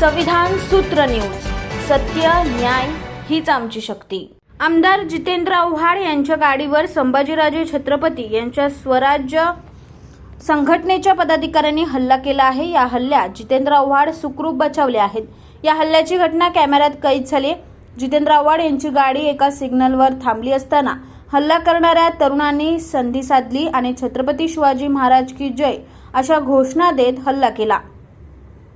संविधान सूत्र न्यूज. सत्य न्याय हीच आमची शक्ती. आमदार जितेंद्र आव्हाड यांच्या गाडीवर संभाजीराजे छत्रपती यांच्या स्वराज्य संघटनेच्या पदाधिकाऱ्यांनी हल्ला केला आहे. या हल्ल्यात जितेंद्र आव्हाड सुखरूप बचावले आहेत. या हल्ल्याची घटना कॅमेऱ्यात कैद झाली. जितेंद्र आव्हाड यांची गाडी एका सिग्नलवर थांबली असताना हल्ला करणाऱ्या तरुणांनी संधी साधली आणि छत्रपती शिवाजी महाराज की जय अशा घोषणा देत हल्ला केला.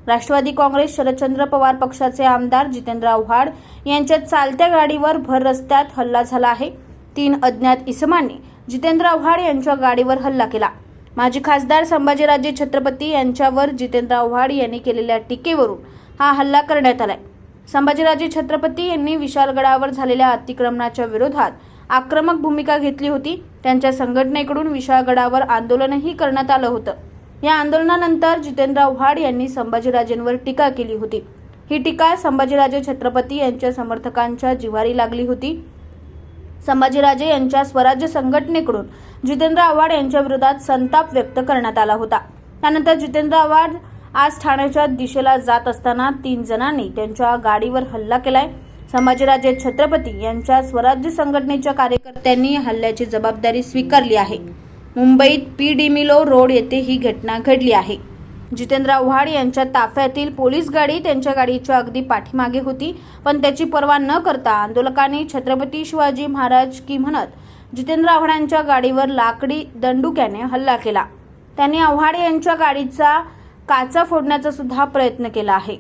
राष्ट्रवादी काँग्रेस शरदचंद्र पवार पक्षाचे आमदार जितेंद्र आव्हाड यांच्या चालत्या गाडीवर भर रस्त्यात हल्ला झाला आहे. तीन अज्ञात इसमांनी जितेंद्र आव्हाड यांच्या गाडीवर हल्ला केला. माजी खासदार संभाजीराजे छत्रपती यांच्यावर जितेंद्र आव्हाड यांनी केलेल्या टीकेवरून हा हल्ला करण्यात आलाय. संभाजीराजे छत्रपती यांनी विशालगडावर झालेल्या अतिक्रमणाच्या विरोधात आक्रमक भूमिका घेतली होती. त्यांच्या संघटनेकडून विशाळगडावर आंदोलनही करण्यात आलं होतं. या आंदोलनानंतर जितेंद्र आव्हाड यांनी संभाजीराजेंवर टीका केली होती. ही टीका संभाजीराजे छत्रपती यांच्या समर्थकांच्या जिव्हारी लागली होती. संभाजीराजे यांच्या स्वराज्य संघटनेकडून जितेंद्र आव्हाड यांच्या विरोधात संताप व्यक्त करण्यात आला होता. त्यानंतर जितेंद्र आव्हाड आज ठाण्याच्या दिशेला जात असताना तीन जणांनी त्यांच्या गाडीवर हल्ला केलाय. संभाजीराजे छत्रपती यांच्या स्वराज्य संघटनेच्या कार्यकर्त्यांनी हल्ल्याची जबाबदारी स्वीकारली आहे. मुंबईत पी. डिमिलो रोड येथे ही घटना घडली आहे. जितेंद्र आव्हाड यांच्या ताफ्यातील पोलीस गाडी त्यांच्या गाडीच्या अगदी पाठीमागे होती पण त्याची पर्वा न करता आंदोलकांनी छत्रपती शिवाजी महाराज की म्हणत जितेंद्र आव्हाडांच्या गाडीवर लाकडी दंडुक्याने हल्ला केला. त्यांनी आव्हाड यांच्या गाडीचा काचा फोडण्याचा सुद्धा प्रयत्न केला आहे.